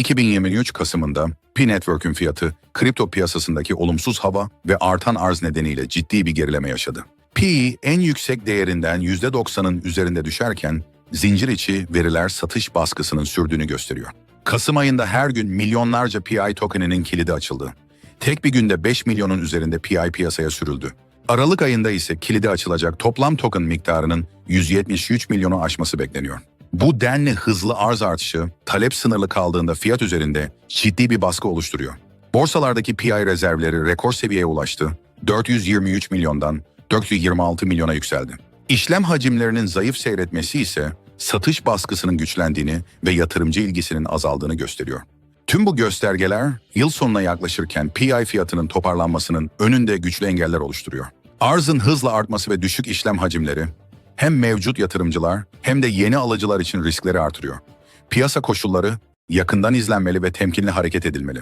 2023 Kasım'ında P-Network'ün fiyatı kripto piyasasındaki olumsuz hava ve artan arz nedeniyle ciddi bir gerileme yaşadı. P en yüksek değerinden %90'ın üzerinde düşerken zincir içi veriler satış baskısının sürdüğünü gösteriyor. Kasım ayında her gün milyonlarca PI tokeninin kilidi açıldı. Tek bir günde 5 milyonun üzerinde PI piyasaya sürüldü. Aralık ayında ise kilidi açılacak toplam token miktarının 173 milyonu aşması bekleniyor. Bu denli hızlı arz artışı, talep sınırlı kaldığında fiyat üzerinde ciddi bir baskı oluşturuyor. Borsalardaki PI rezervleri rekor seviyeye ulaştı. 423 milyondan 426 milyona yükseldi. İşlem hacimlerinin zayıf seyretmesi ise satış baskısının güçlendiğini ve yatırımcı ilgisinin azaldığını gösteriyor. Tüm bu göstergeler yıl sonuna yaklaşırken PI fiyatının toparlanmasının önünde güçlü engeller oluşturuyor. Arzın hızla artması ve düşük işlem hacimleri hem mevcut yatırımcılar hem de yeni alıcılar için riskleri artırıyor. Piyasa koşulları yakından izlenmeli ve temkinli hareket edilmeli.